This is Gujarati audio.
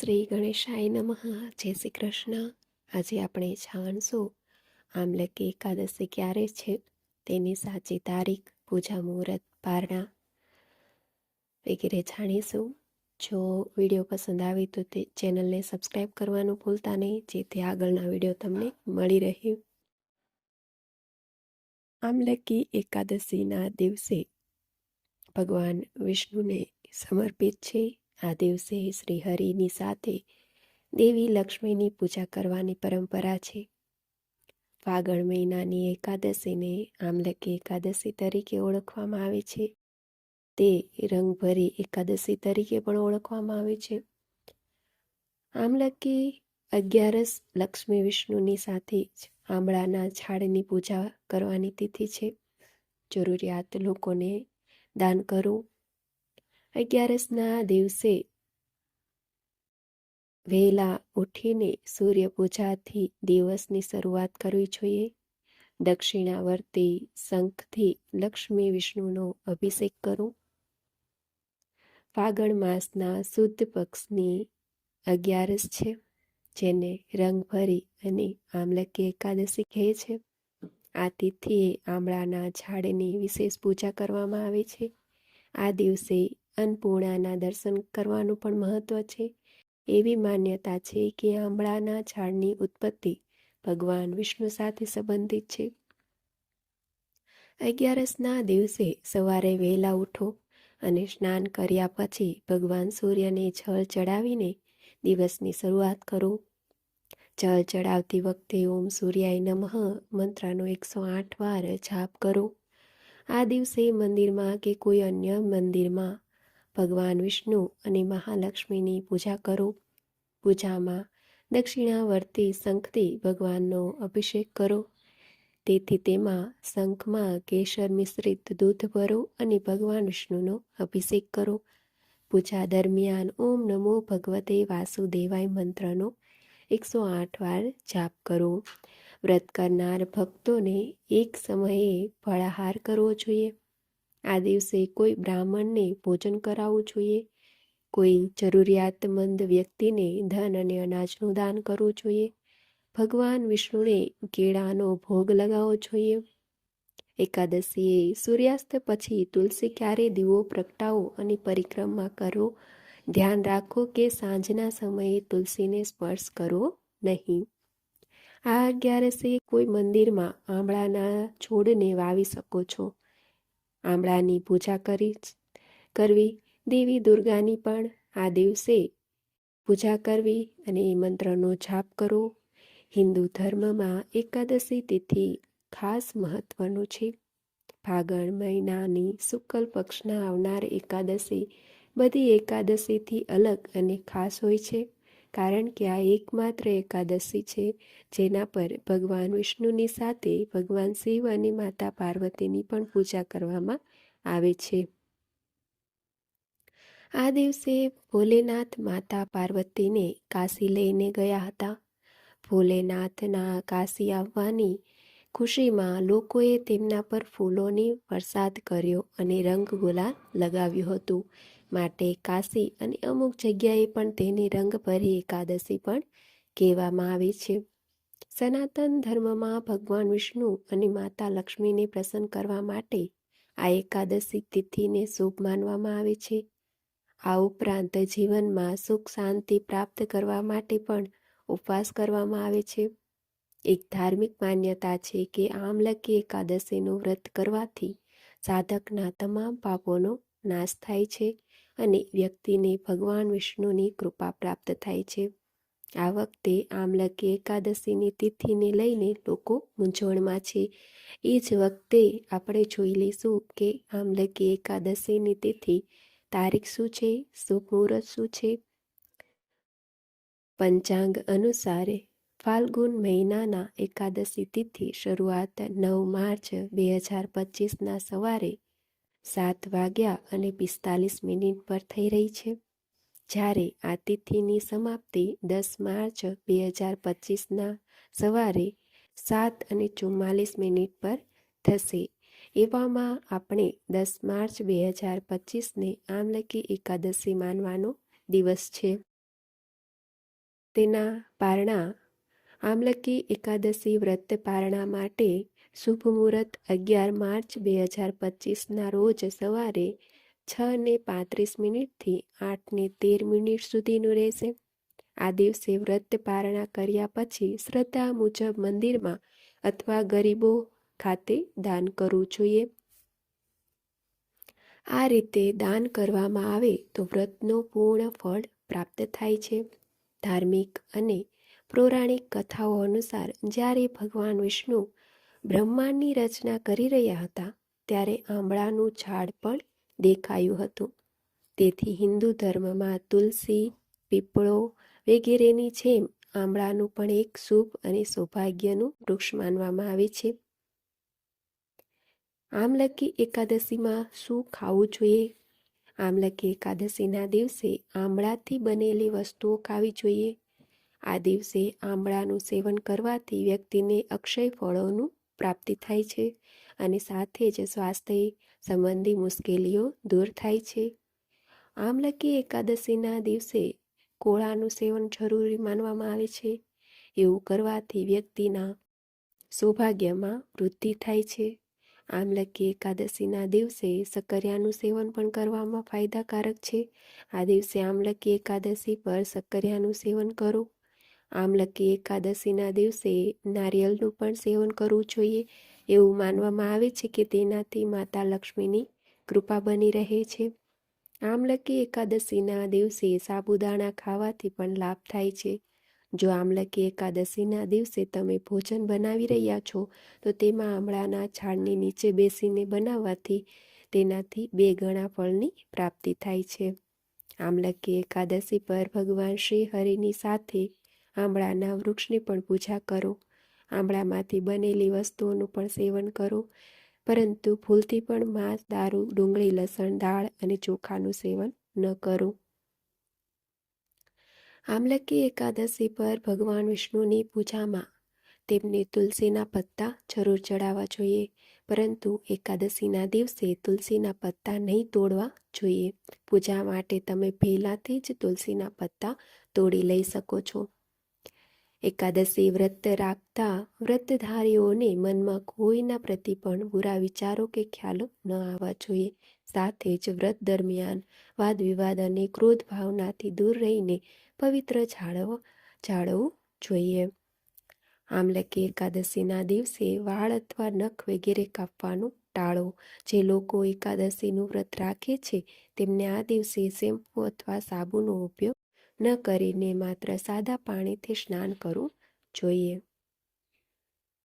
શ્રી ગણેશાય નમઃ. જય શ્રી કૃષ્ણ. આજે આપણે જાણશું આમલકી એકાદશી ક્યારે છે? તેની સાચી તારીખ, પૂજા મુહૂર્ત, પારણા વગેરે જાણીશું. જો વીડિયો પસંદ આવે તો તે ચેનલને સબસ્ક્રાઈબ કરવાનું ભૂલતા નહીં, જેથી આગળના વીડિયો તમને મળી રહે. આમલકી એકાદશીના દિવસે ભગવાન વિષ્ણુને સમર્પિત છે. આ દિવસે શ્રીહરિની સાથે દેવી લક્ષ્મીની પૂજા કરવાની પરંપરા છે. ફાગણ મહિનાની એકાદશીને આમલકી એકાદશી તરીકે ઓળખવામાં આવે છે. તે રંગભરી એકાદશી તરીકે પણ ઓળખવામાં આવે છે. આમલકી અગિયારસ લક્ષ્મી વિષ્ણુની સાથે જ આંબળાના ઝાડની પૂજા કરવાની તિથિ છે. જરૂરિયાત લોકોને દાન કરવું અગિયારસના દિવસે વહેલા ઉઠીને સૂર્ય પૂજાથી દિવસની શરૂઆત કરવી જોઈએ. દક્ષિણાવર્તી શંખથી લક્ષ્મી વિષ્ણુનો અભિષેક કરો. ફાગણ માસના શુદ્ધ પક્ષની અગિયારસ છે, જેને રંગભરી અને આમલકી એકાદશી કહે છે. આ તિથિએ આમળાના ઝાડની વિશેષ પૂજા કરવામાં આવે છે. આ દિવસે અન્નપૂર્ણાના દર્શન કરવાનું પણ મહત્વ છે. એવી માન્યતા છે કે આંબળાના ઝાડની ઉત્પત્તિ ભગવાન વિષ્ણુ સાથે સંબંધિત છે. અગિયારસના દિવસે સવારે વહેલા ઉઠો અને સ્નાન કર્યા પછી ભગવાન સૂર્યને જળ ચડાવીને દિવસની શરૂઆત કરો. જળ ચડાવતી વખતે ઓમ સૂર્યાય નમઃ મંત્રનો એકસો આઠ વાર જાપ કરો. આ દિવસે મંદિરમાં કે કોઈ અન્ય મંદિરમાં ભગવાન વિષ્ણુ અને મહાલક્ષ્મીની પૂજા કરો. પૂજામાં દક્ષિણાવર્તી શંખથી ભગવાનનો અભિષેક કરો. તેથી તેમાં શંખમાં કેસર મિશ્રિત દૂધ ભરો અને ભગવાન વિષ્ણુનો અભિષેક કરો. પૂજા દરમિયાન ઓમ નમો ભગવતે વાસુદેવાય મંત્રનો એકસો આઠ વાર જાપ કરો. વ્રત કરનાર ભક્તોને એક સમયે ફળાહાર કરવો જોઈએ. આ દિવસે કોઈ બ્રાહ્મણને ભોજન કરાવવું જોઈએ? કોઈ જરૂરિયાતમંદ વ્યક્તિને ધન અને અનાજનું દાન કરવું જોઈએ? ભગવાન વિષ્ણુને કેળાનો ભોગ લગાવવો જોઈએ? એકાદશીએ સૂર્યાસ્ત પછી તુલસી ક્યારે દીવો, પ્રગટાવો અને પરિક્રમા કરો? ધ્યાન રાખો કે સાંજના સમયે તુલસીને સ્પર્શ કરવો નહીં. આ અગિયારસે કોઈ મંદિરમાં આંબળાના છોડને વાવી શકો છો. આંબળાની પૂજા કરી કરવી. દેવી દુર્ગાની પણ આ દિવસે પૂજા કરવી અને એ મંત્રનો જાપ કરો હિન્દુ ધર્મમાં એકાદશી તિથિ ખાસ મહત્વનું છે. ફાગણ મહિનાની શુક્લ પક્ષના આવનાર એકાદશી બધી એકાદશીથી અલગ અને ખાસ હોય છે. કારણ કે આ એકમાત્ર એકાદશી છે, જેના પર ભગવાન વિષ્ણુની સાથે ભગવાન શિવ અને માતા પાર્વતીની પણ પૂજા કરવામાં આવે છે. આ દિવસે ભોલેનાથ માતા પાર્વતીને કાશી લઈને ગયા હતા. ભોલેનાથના કાશી આવવાની ખુશીમાં લોકોએ તેમના પર ફૂલોની વરસાદ કર્યો અને રંગ ગુલાલ લગાવ્યું હતું. માટે કાશી અને અમુક જગ્યાએ પણ તેને રંગભરી એકાદશી પણ કહેવામાં આવે છે. સનાતન ધર્મમાં ભગવાન વિષ્ણુ અને માતા લક્ષ્મીને પ્રસન્ન કરવા માટે આ એકાદશી તિથિને શુભ માનવામાં આવે છે. આ ઉપરાંત જીવનમાં સુખ શાંતિ પ્રાપ્ત કરવા માટે પણ ઉપવાસ કરવામાં આવે છે. એક ધાર્મિક માન્યતા છે કે આમલકી એકાદશીનું વ્રત કરવાથી સાધકના તમામ પાપોનો નાશ થાય છે. અને વ્યક્તિને ભગવાન વિષ્ણુની કૃપા પ્રાપ્ત થાય છે. આ વખતે આમલકી એકાદશીની તિથિને લઈને લોકો મૂંઝવણમાં છે. એ જ વખતે આપણે જોઈ લઈશું કે આમલકી એકાદશીની તિથિ તારીખ શું છે, શુભ મુહૂર્ત શું છે? પંચાંગ અનુસારે ફાલ્ગુન મહિનાના એકાદશી તિથિ શરૂઆત નવ માર્ચ બે હજાર પચીસના સવારે સાત વાગ્યા અને પિસ્તાલીસ મિનિટ પર થઈ રહી છે. જ્યારે આ તિથિની સમાપ્તિ દસ માર્ચ બે હજાર પચીસના સવારે સાત અને ચુમ્માલીસ મિનિટ પર થશે. એવામાં આપણે દસ માર્ચ બે હજાર પચીસને આમલકી એકાદશી માનવાનો દિવસ છે. તેના પારણા આમલકી એકાદશી વ્રત પારણા માટે શુભ મુહૂર્ત અગિયાર માર્ચ બે હજાર પચીસના રોજ સવારે છ ને પાંત્રીસ મિનિટથી આઠ ને તેર મિનિટ સુધીનું રહેશે. આ દિવસે વ્રત પારણા કર્યા પછી શ્રદ્ધા મુજબ મંદિરમાં અથવા ગરીબો ખાતે દાન કરવું જોઈએ. આ રીતે દાન કરવામાં આવે તો વ્રતનો પૂર્ણ ફળ પ્રાપ્ત થાય છે. ધાર્મિક અને પૌરાણિક કથાઓ અનુસાર જ્યારે ભગવાન વિષ્ણુ બ્રહ્માંડની રચના કરી રહ્યા હતા ત્યારે આંબળાનું ઝાડ પણ દેખાયું હતું. તેથી હિન્દુ ધર્મમાં તુલસી, પીપળો વગેરેની જેમ આંબળાનું પણ એક શુભ અને સૌભાગ્યનું વૃક્ષ માનવામાં આવે છે. આમલકી એકાદશીમાં શું ખાવું જોઈએ? આમલકી એકાદશીના દિવસે આમળાથી બનેલી વસ્તુઓ ખાવી જોઈએ. આ દિવસે આંબળાનું સેવન કરવાથી વ્યક્તિને અક્ષય ફળોનું પ્રાપ્તિ થાય છે અને સાથે જ સ્વાસ્થ્ય સંબંધી મુશ્કેલીઓ દૂર થાય છે. આમલકી એકાદશીના દિવસે કોળાનું સેવન જરૂરી માનવામાં આવે છે. એવું કરવાથી વ્યક્તિના સૌભાગ્યમાં વૃદ્ધિ થાય છે. આમલકી એકાદશીના દિવસે સક્કરિયાનું સેવન પણ કરવામાં ફાયદાકારક છે. આ દિવસે આમલકી એકાદશી પર સક્કરિયાનું સેવન કરો. આમલકી એકાદશીના દિવસે નારિયેળનું પણ સેવન કરવું જોઈએ. એવું માનવામાં આવે છે કે તેનાથી માતા લક્ષ્મીની કૃપા બની રહે છે. આમલકી એકાદશીના દિવસે સાબુદાણા ખાવાથી પણ લાભ થાય છે. જો આમલકી એકાદશીના દિવસે તમે ભોજન બનાવી રહ્યા છો, તો તેમાં આમળાના ઝાડની નીચે બેસીને બનાવવાથી તેનાથી બે ગણા ફળની પ્રાપ્તિ થાય છે. આમલકી એકાદશી પર ભગવાન શ્રી હરિની સાથે આંબળાના વૃક્ષની પણ પૂજા કરો. આંબળામાંથી બનેલી વસ્તુઓનું પણ સેવન કરો. પરંતુ ભૂલથી પણ માંસ, દારૂ, ડુંગળી, લસણ, દાળ અને ચોખાનું સેવન ન કરો. આમલકી એકાદશી પર ભગવાન વિષ્ણુની પૂજામાં તેમને તુલસીના પત્તા જરૂર ચડાવવા જોઈએ. પરંતુ એકાદશીના દિવસે તુલસીના પત્તા નહીં તોડવા જોઈએ. પૂજા માટે તમે પહેલાંથી જ તુલસીના પત્તા તોડી લઈ શકો છો. એકાદશી વ્રત રાખતા વ્રતધારીઓને મનમાં કોઈના પ્રતિ પણ બુરા વિચારો કે ખ્યાલો ન આવવા જોઈએ. સાથે જ વ્રત દરમિયાન વાદ વિવાદ અને ક્રોધ ભાવનાથી દૂર રહીને પવિત્ર જાળવ, જાળવવું જોઈએ. આમલકી એકાદશીના દિવસે વાળ અથવા નખ વગેરે કાપવાનું ટાળો. જે લોકો એકાદશીનું વ્રત રાખે છે, તેમને આ દિવસે શેમ્પૂ અથવા સાબુનો ઉપયોગ ન કરીને માત્ર સાદા પાણીથી સ્નાન કરવું જોઈએ.